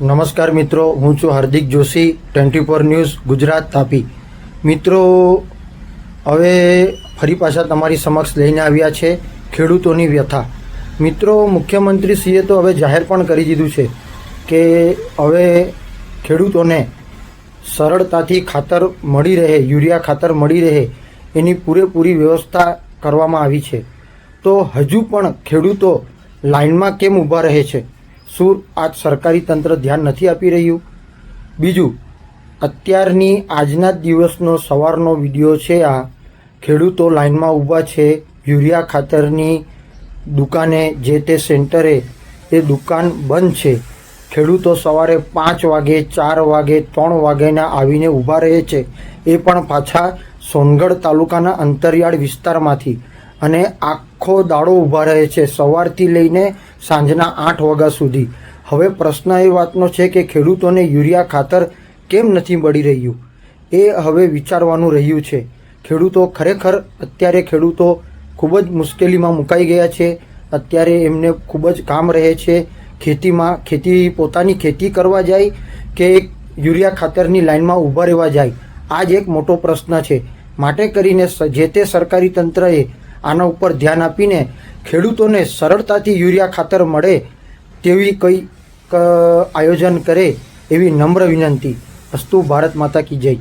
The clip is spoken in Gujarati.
નમસ્કાર મિત્રો, હું છું Hardik Joshi, twenty four news, Gujarat, Tapi. મિત્રો, હવે ફરી પાછા તમારી સમક્ષ લઈને આવ્યા છે ખેડૂતોની વ્યથા. મિત્રો, મુખ્યમંત્રીશ્રીએ તો હવે જાહેર પણ કરી દીધું છે કે હવે ખેડૂતોને સરળતાથી ખાતર મળી રહે, યુરિયા ખાતર મળી રહે, એની પૂરેપૂરી વ્યવસ્થા કરવામાં આવી છે. તો હજુ પણ ખેડૂતો લાઇનમાં કેમ ઊભા રહે છે? શું આ સરકારી તંત્ર ધ્યાન નથી આપી રહ્યું? બીજું, અત્યારની આજના જ દિવસનો સવારનો વીડિયો છે આ. ખેડૂતો લાઇનમાં ઊભા છે. યુરિયા ખાતરની દુકાને જે તે સેન્ટરે એ દુકાન બંધ છે. ખેડૂતો સવારે પાંચ વાગે, ચાર વાગે, ત્રણ વાગેના આવીને ઊભા રહે છે. એ પણ પાછા સોનગઢ તાલુકાના અંતરિયાળ વિસ્તારમાંથી. અને આખો દાડો ઊભા રહે છે સવારથી લઈને સાંજના આઠ વાગ્યા સુધી. હવે પ્રશ્ન એ વાતનો છે કે ખેડૂતોને યુરિયા ખાતર કેમ નથી મળી રહ્યું? એ હવે વિચારવાનું રહ્યું છે. ખેડૂતો ખરેખર અત્યારે ખેડૂતો ખૂબ જ મુશ્કેલીમાં મુકાઈ ગયા છે. અત્યારે એમને ખૂબ જ કામ રહે છે. ખેતીમાં ખેતી, પોતાની ખેતી કરવા જાય કે એક યુરિયા ખાતરની લાઇનમાં ઊભા રહેવા જાય? આ જ એક મોટો પ્રશ્ન છે. માટે કરીને જે તે સરકારી તંત્રએ આના ઉપર ધ્યાન આપીને ખેડૂતોને સરળતાથી યુરિયા ખાતર મળે તેવી કંઈ આયોજન કરે એવી નમ્ર વિનંતી. અસ્તુ ભારત માતા કી જય.